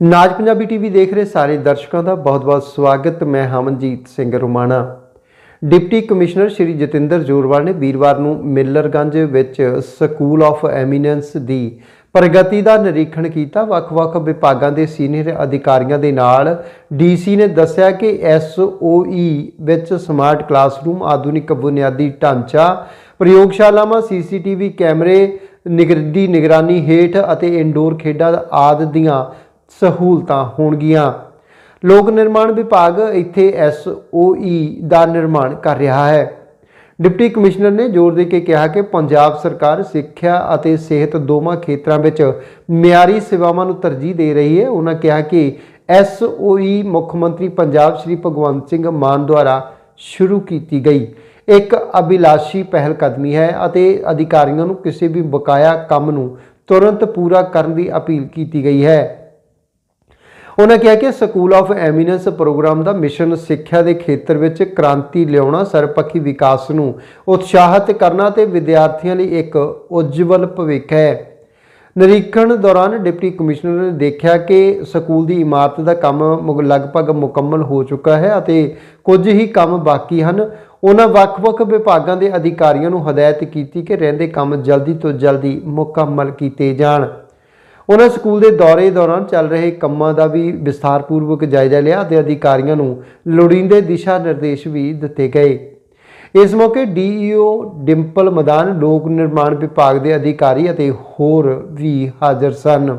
ਨਾਜ Punjabi TV ਦੇਖ ਰਹੇ ਸਾਰੇ ਦਰਸ਼ਕਾਂ ਦਾ ਬਹੁਤ-ਬਹੁਤ ਸਵਾਗਤ। ਮੈਂ ਹਮਨਜੀਤ ਸਿੰਘ ਰੁਮਾਣਾ। ਡਿਪਟੀ ਕਮਿਸ਼ਨਰ ਸ਼੍ਰੀ ਜਤਿੰਦਰ ਜੋਰਵਾਲ ਨੇ ਵੀਰਵਾਰ ਨੂੰ ਮਿਲਰਗੰਜ ਵਿੱਚ ਸਕੂਲ ਆਫ ਐਮੀਨੈਂਸ ਦੀ ਪ੍ਰਗਤੀ ਦਾ ਨਿਰੀਖਣ ਕੀਤਾ। ਵੱਖ-ਵੱਖ ਵਿਭਾਗਾਂ ਦੇ ਸੀਨੀਅਰ ਅਧਿਕਾਰੀਆਂ ਦੇ ਨਾਲ ਡੀਸੀ ਨੇ ਦੱਸਿਆ ਕਿ ਐਸਓਈ ਵਿੱਚ ਸਮਾਰਟ ਕਲਾਸਰੂਮ, ਆਧੁਨਿਕ ਬੁਨਿਆਦੀ ਢਾਂਚਾ, ਪ੍ਰਯੋਗਸ਼ਾਲਾਵਾਂ, ਸੀਸੀਟੀਵੀ ਕੈਮਰੇ ਨਿਗਰਦੀ ਨਿਗਰਾਨੀ ਹੇਠ ਅਤੇ ਇਨਡੋਰ ਖੇਡਾਂ ਆਦਿ ਦੀਆਂ ਸਹੂਲਤਾਂ ਹੋਣਗੀਆਂ। ਲੋਕ ਨਿਰਮਾਣ ਵਿਭਾਗ ਇੱਥੇ ਐਸਓਈ ਦਾ ਨਿਰਮਾਣ ਕਰ ਰਿਹਾ ਹੈ। ਡਿਪਟੀ ਕਮਿਸ਼ਨਰ ਨੇ ਜ਼ੋਰ ਦੇ ਕੇ ਕਿਹਾ ਕਿ ਪੰਜਾਬ ਸਰਕਾਰ ਸਿੱਖਿਆ ਅਤੇ ਸਿਹਤ ਦੋਵਾਂ ਖੇਤਰਾਂ ਵਿੱਚ ਮਿਆਰੀ ਸੇਵਾਵਾਂ ਨੂੰ ਤਰਜੀਹ ਦੇ ਰਹੀ ਹੈ। ਉਹਨਾਂ ਕਿਹਾ ਕਿ ਐਸਓਈ ਮੁੱਖ ਮੰਤਰੀ ਪੰਜਾਬ ਸ਼੍ਰੀ ਭਗਵੰਤ ਸਿੰਘ ਮਾਨ ਦੁਆਰਾ ਸ਼ੁਰੂ ਕੀਤੀ ਗਈ। ਇੱਕ ਅਭਿਲਾਸ਼ੀ ਪਹਿਲ ਕਦਮੀ ਹੈ ਅਤੇ ਅਧਿਕਾਰੀਆਂ ਨੂੰ ਕਿਸੇ ਵੀ ਬਕਾਇਆ ਕੰਮ ਨੂੰ ਤੁਰੰਤ ਪੂਰਾ ਕਰਨ ਦੀ ਅਪੀਲ ਕੀਤੀ ਗਈ ਹੈ। ਉਹਨਾਂ ਕਿਹਾ ਕਿ ਸਕੂਲ ਆਫ ਐਮੀਨੈਂਸ ਪ੍ਰੋਗਰਾਮ ਦਾ ਮਿਸ਼ਨ ਸਿੱਖਿਆ ਦੇ ਖੇਤਰ ਵਿੱਚ ਕ੍ਰਾਂਤੀ ਲਿਆਉਣਾ, ਸਰਵਪੱਖੀ ਵਿਕਾਸ ਨੂੰ ਉਤਸ਼ਾਹਿਤ ਕਰਨਾ ਤੇ ਵਿਦਿਆਰਥੀਆਂ ਲਈ ਇੱਕ ਉਜਵਲ ਭਵਿੱਖ ਹੈ। ਨਿਰੀਖਣ ਦੌਰਾਨ ਡਿਪਟੀ ਕਮਿਸ਼ਨਰ ਨੇ ਦੇਖਿਆ ਕਿ ਸਕੂਲ ਦੀ ਇਮਾਰਤ ਦਾ ਕੰਮ ਮੁਗ- ਲਗਭਗ ਮੁਕੰਮਲ ਹੋ ਚੁੱਕਾ ਹੈ ਅਤੇ ਕੁਝ ਹੀ ਕੰਮ ਬਾਕੀ ਹਨ। ਉਹਨਾਂ ਵੱਖ-ਵੱਖ ਵਿਭਾਗਾਂ ਦੇ ਅਧਿਕਾਰੀਆਂ ਨੂੰ ਹਦਾਇਤ ਕੀਤੀ ਕਿ ਰਹਿੰਦੇ ਕੰਮ ਜਲਦੀ ਤੋਂ ਜਲਦੀ ਮੁਕੰਮਲ ਕੀਤੇ ਜਾਣ। ਉਹਨਾਂ ਸਕੂਲ ਦੇ ਦੌਰੇ ਦੌਰਾਨ ਚੱਲ ਰਹੇ ਕੰਮਾਂ ਦਾ ਵੀ ਵਿਸਥਾਰਪੂਰਵਕ ਜਾਇਜ਼ਾ ਲਿਆ ਅਤੇ ਅਧਿਕਾਰੀਆਂ ਨੂੰ ਲੋੜੀਂਦੇ ਦਿਸ਼ਾ ਨਿਰਦੇਸ਼ ਵੀ ਦਿੱਤੇ ਗਏ। ਇਸ ਮੌਕੇ ਡੀਈਓ ਡਿੰਪਲ ਮਦਾਨ, ਲੋਕ ਨਿਰਮਾਣ ਵਿਭਾਗ ਦੇ ਅਧਿਕਾਰੀ ਅਤੇ ਹੋਰ ਵੀ ਹਾਜ਼ਰ ਸਨ।